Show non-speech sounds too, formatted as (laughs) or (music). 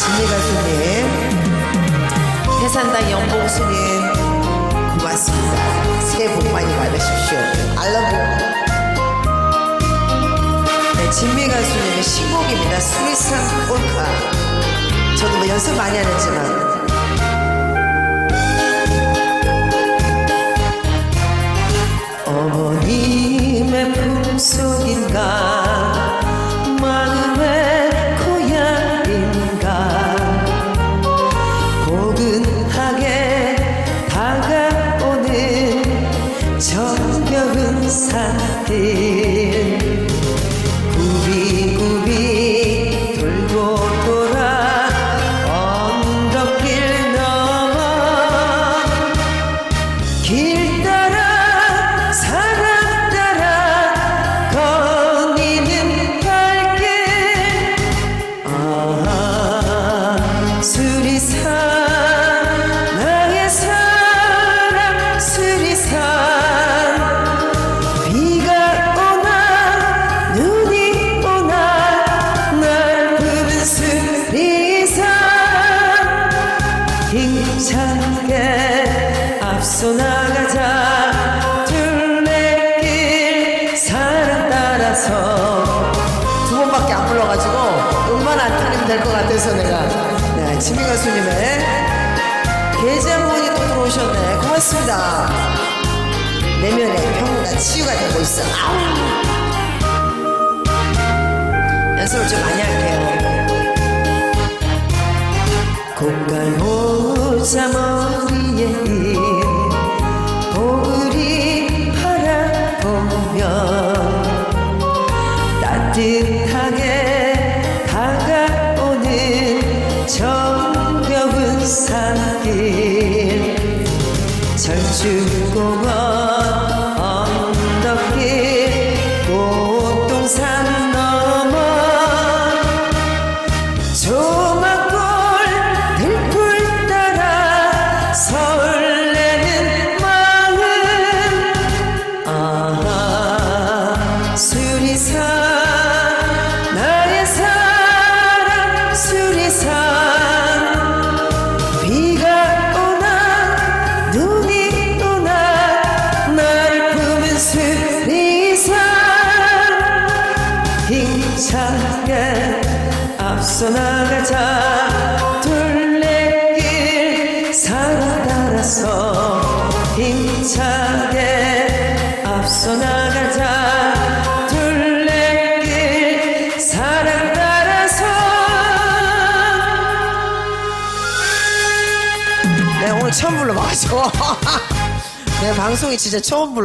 진미 가수님, 해산당 연봉수님, 고맙습니다. 새해 복 많이 받으십시오. 알러뷰. 네, 진미 가수님의 신곡입니다. 수리산 꼴카. 저도 뭐 연습 많이 안 했지만, 산 힘차게 앞서 나가자. 둘레길 사랑 따라서. 두 번밖에 안 불러가지고 음만 안 틀리면 될 것 같아서 내가. 네, 지미 가수님의 계장분이 또 들어오셨네. 고맙습니다. 내면의 평가 치유가 되고 있어. 아우. 연습을 좀 많이 할게요. 곰갈 모자 머리에 흰 보글이 바라보면 따뜻하게 다가오는 정겨운 산길. 절주공 앞서 나가자 둘레길 사랑 따라서 힘차게 앞서 나가자 둘레길 사랑 따라서. 네 오늘 처음 불러봐가지고. (laughs) 네 방송이 진짜 처음 불러